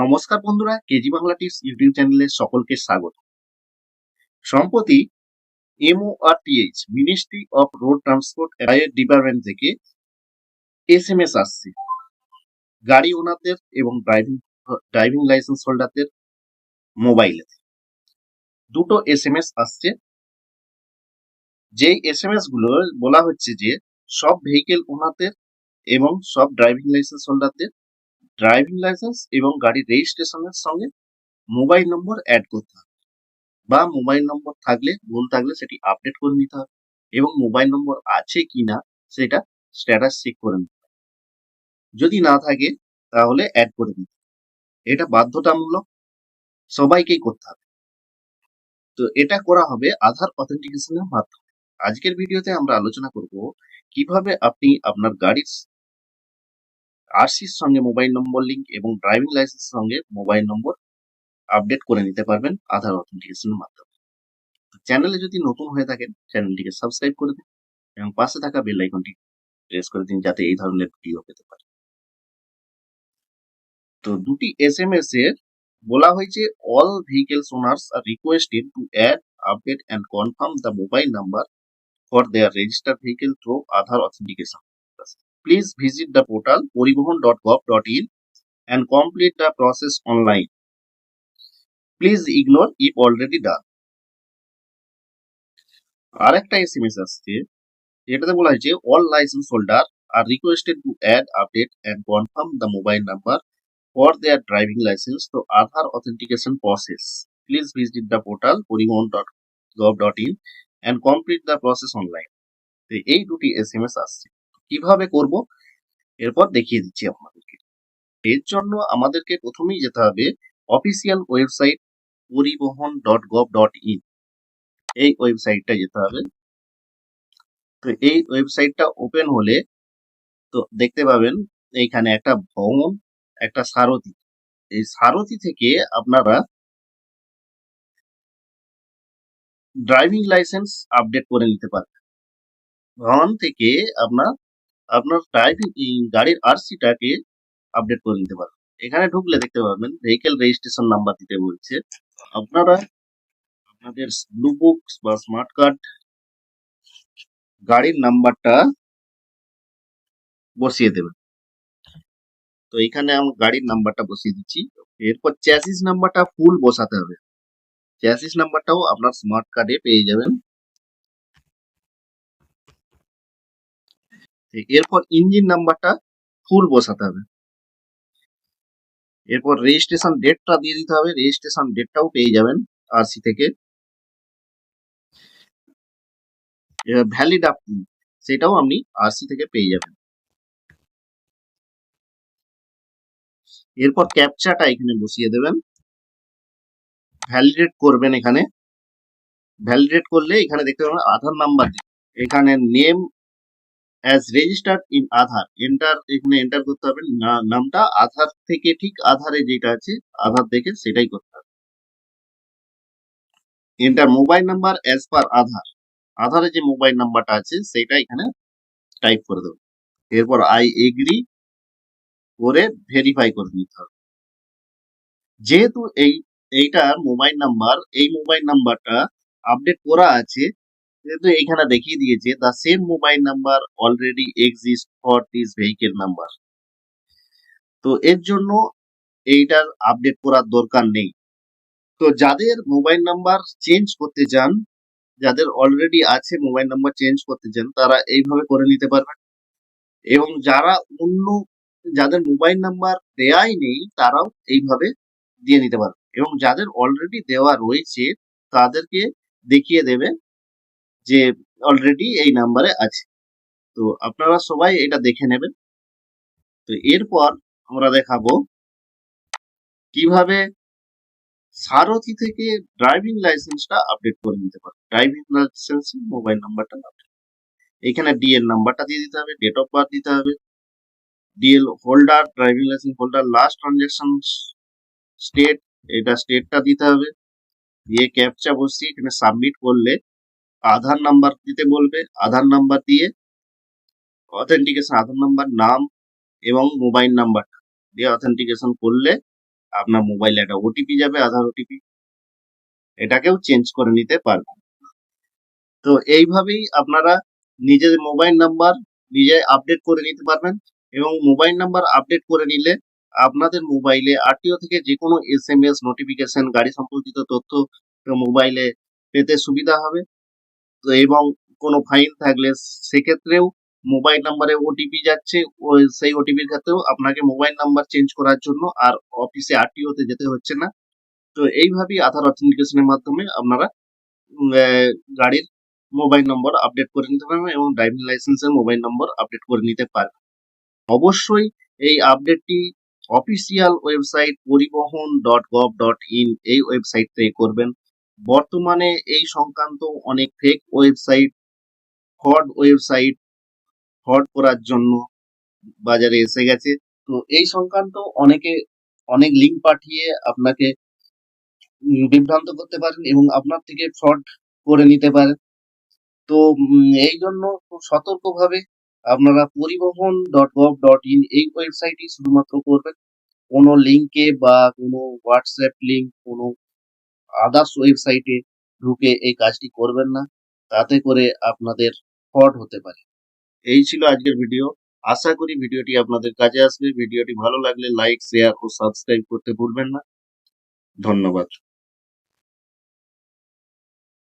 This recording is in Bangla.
নমস্কার বন্ধুরা, কেজি বাংলা টিপস ইউটিউব চ্যানেলে সকলকে স্বাগত। সম্প্রতি MoRTH ministry of road transport department থেকে এস এম এস আসছে। গাড়ি ওনারদের এবং ড্রাইভিং ড্রাইভিং লাইসেন্স হোল্ডারদের মোবাইলে দুটো এস এম এস আসছে। যেই এস এম এসগুলো বলা হচ্ছে যে, সব ভেহিকেল ওনারদের এবং সব ড্রাইভিং লাইসেন্স হোল্ডারদের ড্রাইভিং লাইসেন্স এবং গাড়ির রেজিস্ট্রেশনের সঙ্গে মোবাইল নম্বর অ্যাড করতে হবে। বা মোবাইল নম্বর থাকলে, ভুল থাকলে সেটি আপডেট করে নিতে হবে এবং মোবাইল নম্বর আছে কিনা সেটা স্ট্যাটাস চেক করে নিতে হবে। যদি না থাকে, তাহলে অ্যাড করে হবে। এটা বাধ্যতামূলক সবাইকেই করতে হবে। তো এটা করা হবে আধার অথেন্টিকেশনের মাধ্যমে। আজকের ভিডিওতে আমরা আলোচনা করব কীভাবে আপনি আপনার গাড়ির আরসির সঙ্গে মোবাইল নম্বর লিঙ্ক এবং ড্রাইভিং লাইসেন্সের সঙ্গে মোবাইল নম্বর আপডেট করে নিতে পারবেন আধার অথেন্টিকেশনের মাধ্যমে। চ্যানেলে যদি নতুন হয়ে থাকেন চ্যানেলটিকে সাবস্ক্রাইব করে দিন এবং পাশে থাকা বেল আইকনটি প্রেস করে দিন যাতে এই ধরনের ভিডিও পেতে পারে। তো দুটি এস এম এস এর বলা হয়েছে all vehicles owners are requested to add update and confirm the mobile number for their registered vehicle through Aadhaar authentication please visit the portal poribohon.gov.in and complete the process online. Please ignore if already done. আর একটা এসএমএস আসছে যেটাতে বলা হয়েছে all licence holder are requested to add update and confirm the mobile number for their driving licence to Aadhaar authentication process please visit the portal Parivahan dot gov dot in and complete the process online এই দুটি এসএমএস আসছে কীভাবে করব? এরপর দেখিয়ে দিচ্ছি আপনাদেরকে। এর জন্য আমাদেরকে প্রথমেই যেতে হবে official website Parivahan dot gov dot in এই ওয়েবসাইটটা যেতে হবে। তো এই ওয়েবসাইটটা ওপেন হলে তো দেখতে পাবেন এইখানে একটা ভ্রমণ একটা সারথি। এই সারথি থেকে আপনারা ড্রাইভিং লাইসেন্স আপডেট করে নিতে পারবেন। ভ্রমণ থেকে আপনার আপনার ড্রাইভিং গাড়ির আরসিটাকে আপডেট করে নিতে পারবেন এখানে ঢুকলে দেখতে পাবেন ভেহিকেল রেজিস্ট্রেশন নাম্বার দিতে বলছে। আপনারা আপনাদের ব্লু বুকস বা স্মার্ট কার্ড গাড়ির নাম্বারটা বসিয়ে দেবেন। তো এখানে আমি গাড়ির নাম্বারটা বসিয়ে দিচ্ছি। এরপর চ্যাসিস নাম্বারটা ফুল বসাতে হবে। চ্যাসিস নাম্বারটাও আপনার স্মার্ট কার্ডে পেয়ে যাবেন। এরপর ইঞ্জিন নাম্বারটা ফুল বসাতে হবে। এরপর রেজিস্ট্রেশন ডেটটা দিয়ে দিতে হবে। রেজিস্ট্রেশন ডেটটাও পেয়ে যাবেন আরসি থেকে। ভ্যালিড আপনি সেটাও আপনি আরসি থেকে পেয়ে যাবেন। এরপর ক্যাপচাটা এখানে বসিয়ে দেবেন। ভ্যালিডেট করবেন এখানে। ভ্যালিডেট করলে এখানে দেখতে পাবেন আধার নাম্বার এখানে name as registered in Aadhaar enter এখানে এন্টার করতে হবে। নামটা আধার থেকে ঠিক আধারে যেটা আছে আধার দেখে সেটাই করতে হবে। Enter mobile number as per Aadhaar আধারে যে মোবাইল নাম্বারটা আছে, সেটা এখানে টাইপ করে দেবো। এরপর আই এগ্রি করে ভেরিফাই করে নিতে হবে। যেহেতু এই এইটার মোবাইল নাম্বার এই মোবাইল নাম্বারটা আপডেট করা আছে যেহেতু এখানে দেখিয়ে দিয়েছে the same mobile number already exist for this vehicle number তো এর জন্য এইটার আপডেট করার দরকার নেই। তো যাদের মোবাইল নাম্বার চেঞ্জ করতে চান, যাদের অলরেডি আছে মোবাইল নাম্বার চেঞ্জ করতে চান, তারা এইভাবে করে নিতে পারবেন এবং যারা অন্য, যাদের মোবাইল নাম্বার দেয়াই নেই, তারাও এইভাবে দিয়ে নিতে পারবে। এবং যাদের অলরেডি দেওয়া রয়েছে, তাদেরকে দেখিয়ে দেবে যে অলরেডি এই নাম্বারে আছে। তো আপনারা সবাই এটা দেখে নেবেন। তো এরপর আমরা দেখাবো কীভাবে সারথি থেকে ড্রাইভিং লাইসেন্সটা আপডেট করে নিতে পারবে ড্রাইভিং লাইসেন্স মোবাইল নাম্বারটা আপডেট এখানে ডিএল নাম্বারটা দিয়ে দিতে হবে ডেট অফ বার্থ দিতে হবে। DL holder driving licence holder last transaction state এটা স্টেটটা দিতে হবে। দিয়ে ক্যাপচা বসিয়ে এখানে সাবমিট করলে আধার নাম্বার দিতে বলবে, আধার নাম্বার দিয়ে অথেন্টিকেশন আধার নাম্বার নাম এবং মোবাইল নাম্বার দিয়ে অথেন্টিকেশন করলে আপনার মোবাইলে একটা ওটিপি যাবে, আধার ওটিপি এটাকেও চেঞ্জ করে নিতে পারবেন তো এইভাবেই আপনারা নিজের মোবাইল নাম্বার নিজে আপডেট করে নিতে পারবেন এবং মোবাইল নাম্বার আপডেট করে নিলে আপনাদের মোবাইলে আরটিও থেকে যে কোনো এস এম এস নোটিফিকেশন গাড়ি সম্পর্কিত তথ্য মোবাইলে পেতে সুবিধা হবে। এবং কোনো ফাইন থাকলে সেক্ষেত্রেও মোবাইল নাম্বারে ওটিপি যাচ্ছে, ওই সেই ওটিপির ক্ষেত্রেও আপনাকে মোবাইল নাম্বার চেঞ্জ করার জন্য আর অফিসে আরটিও তে যেতে হচ্ছে না। তো এইভাবেই আধার অথেন্টিকেশনের মাধ্যমে আপনারা গাড়ির মোবাইল নম্বর আপডেট করে নিতে পারবেন এবং ড্রাইভিং লাইসেন্সের মোবাইল নম্বর আপডেট করে নিতে পারবেন। অবশ্যই এই আপডেটটি official website Parivahan dot gov dot in এই ওয়েবসাইট থেকে করবেন। বর্তমানে এই সংক্রান্ত অনেক fake website fraud website fraud করার জন্য বাজারে এসে গেছে। তো এই সংক্রান্ত অনেকে, অনেক লিঙ্ক পাঠিয়ে আপনাকে বিভ্রান্ত করতে পারেন এবং আপনার থেকে ফ্রড করে নিতে পারেন। তো এই জন্য খুব সতর্কভাবে আপনারা Parivahan dot gov dot in এই ওয়েবসাইটই শুধুমাত্র করবেন। কোনো লিঙ্কে বা কোনো হোয়াটসঅ্যাপ লিঙ্ক কোনো আদার্স ওয়েবসাইটে ঢুকে এই কাজটি করবেন না। তাতে করে আপনাদের ফ্রড হতে পারে। এই ছিল আজকের ভিডিও আশা করি ভিডিওটি আপনাদের কাজে আসবে। ভিডিওটি ভালো লাগলে লাইক শেয়ার ও সাবস্ক্রাইব করতে ভুলবেন না। ধন্যবাদ।